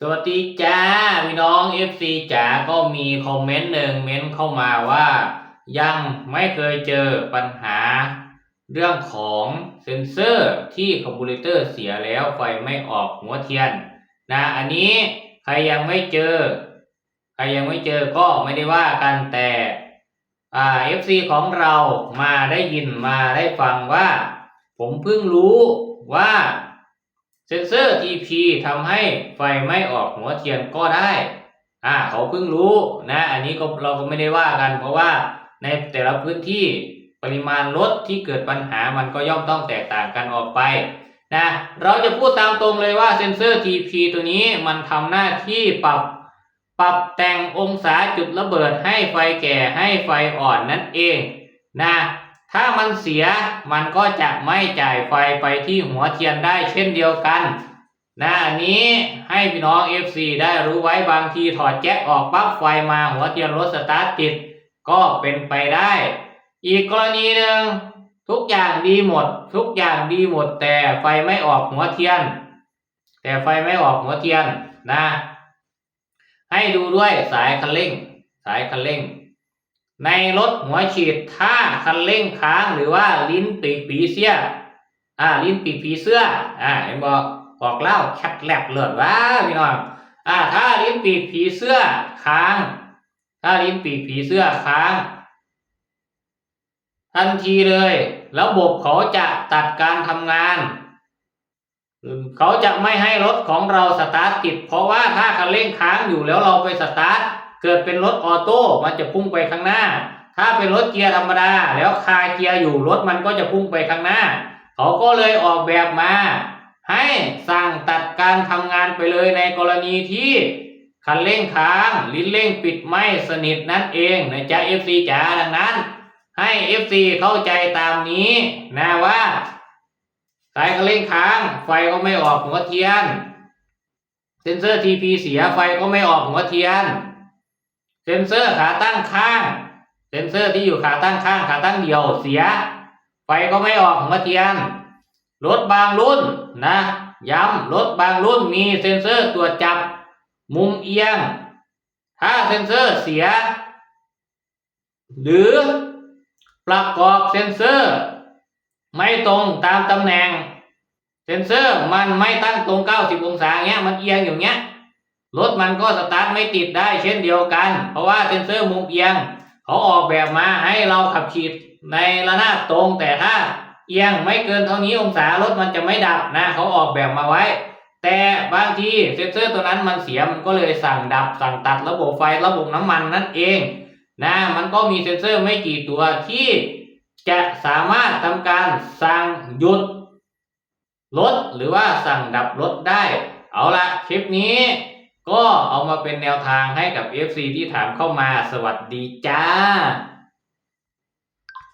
สวัสดีจ้าพี่น้อง FC จ๋าก็มีคอมเมนต์หนึ่งเม้นเข้ามาว่า ยังไม่เคยเจอปัญหา เรื่องของเซ็นเซอร์ที่คอมพิวเตอร์เสียแล้วไฟไม่ออกหัวเทียนนะอันนี้ใครยังไม่เจอ ใครยังไม่เจอก็ไม่ได้ว่ากันแต่อ่า FC ของเรามาได้ยินมาได้ฟังว่า ผมเพิ่งรู้ว่า เซนเซอร์ TP ทำให้ไฟไม่ออกหัวเทียนก็ได้อ่าเขาเพิ่งรู้นะอันนี้ก็เราก็ไม่ได้ว่ากัน เพราะว่าในแต่ละพื้นที่ปริมาณรถที่เกิดปัญหามันก็ย่อมต้องแตกต่างกันออกไปนะเราจะพูดตามตรงเลยว่าเซนเซอร์ TP ตัวนี้มันทำหน้าที่ปรับปรับแต่งองศาจุดระเบิดให้ไฟแก่ให้ไฟอ่อนนั่นเองนะ ถ้ามันเสียมันก็จะไม่จ่ายไฟไปที่หัวเทียนได้เช่นเดียวกันนะอันนี้ให้พี่น้อง FC ได้รู้ไว้บางทีถอดแจ็คออกปั๊บไฟมาหัวเทียนรถสตาร์ทติดก็เป็นไปได้ อีกกรณีหนึ่งทุกอย่างดีหมด ทุกอย่างดีหมด แต่ไฟไม่ออกหัวเทียน แต่ไฟไม่ออกหัวเทียนนะ ให้ดูด้วยสายคันเร่ง สายคันเร่ง ในรถหัวฉีดถ้าคันเร่งค้างหรือว่าลิ้นปีกผีเสื้ออ่า ลิ้นปีกผีเสื้อ อ่าเห็นบอกออกเล่าแคทแหลบเลือดว้าพี่น้องอ่า ถ้าลิ้นปีกผีเสื้อค้าง ถ้าลิ้นปีกผีเสื้อค้าง ทันทีเลย ระบบเขาจะตัดการทำงาน เขาจะไม่ให้รถของเราสตาร์ทติด เพราะว่าถ้าคันเร่งค้างอยู่แล้วเราไปสตาร์ท เกิดเป็นรถออโต้มันจะพุ่งไปข้างหน้า ถ้าเป็นรถเกียร์ธรรมดา แล้วคาเกียร์อยู่รถมันก็จะพุ่งไปข้างหน้า เขาก็เลยออกแบบมา ให้สั่งตัดการทำงานไปเลยในกรณีที่คันเร่งค้าง ลิ้นเร่งปิดไม่สนิทนั่นเองนะจ๊ะ FC จ๋าดังนั้น ให้ FC เข้าใจตามนี้นะว่าสายคันเร่งค้าง ไฟก็ไม่ออกหัวเทียน เซนเซอร์ TP เสียไฟก็ไม่ออกหัวเทียน เซนเซอร์ขาตั้งข้าง เซนเซอร์ที่อยู่ขาตั้งข้าง ขาตั้งเดียวเสีย ไฟก็ไม่ออกหัวเทียนรถบางรุ่นนะ ย้ำรถบางรุ่นมีเซนเซอร์ตรวจจับ มุมเอียง ถ้าเซนเซอร์เสีย หรือประกอบเซนเซอร์ ไม่ตรงตามตำแหน่ง เซนเซอร์มันไม่ตั้งตรง 90 องศาเงี้ยมันเอียงอยู่เงี้ย รถมันก็สตาร์ทไม่ติดได้เช่นเดียวกัน เพราะว่าเซนเซอร์มุมเอียงเขาออกแบบมาให้เราขับขี่ในระนาบตรงแต่ถ้าเอียงไม่เกินเท่านี้องศารถมันจะไม่ดับนะเขาออกแบบมาไว้ แต่บางทีเซนเซอร์ตัวนั้นมันเสียมันก็เลยสั่งดับ สั่งตัดระบบไฟระบบน้ำมันนั่นเองนะมันก็มีเซนเซอร์ไม่กี่ตัวที่จะสามารถทำการสั่งหยุดรถหรือว่าสั่งดับรถได้ เอาละคลิปนี้ ก็เอามาเป็นแนวทางให้กับ FC ที่ถามเข้ามาสวัสดีจ้า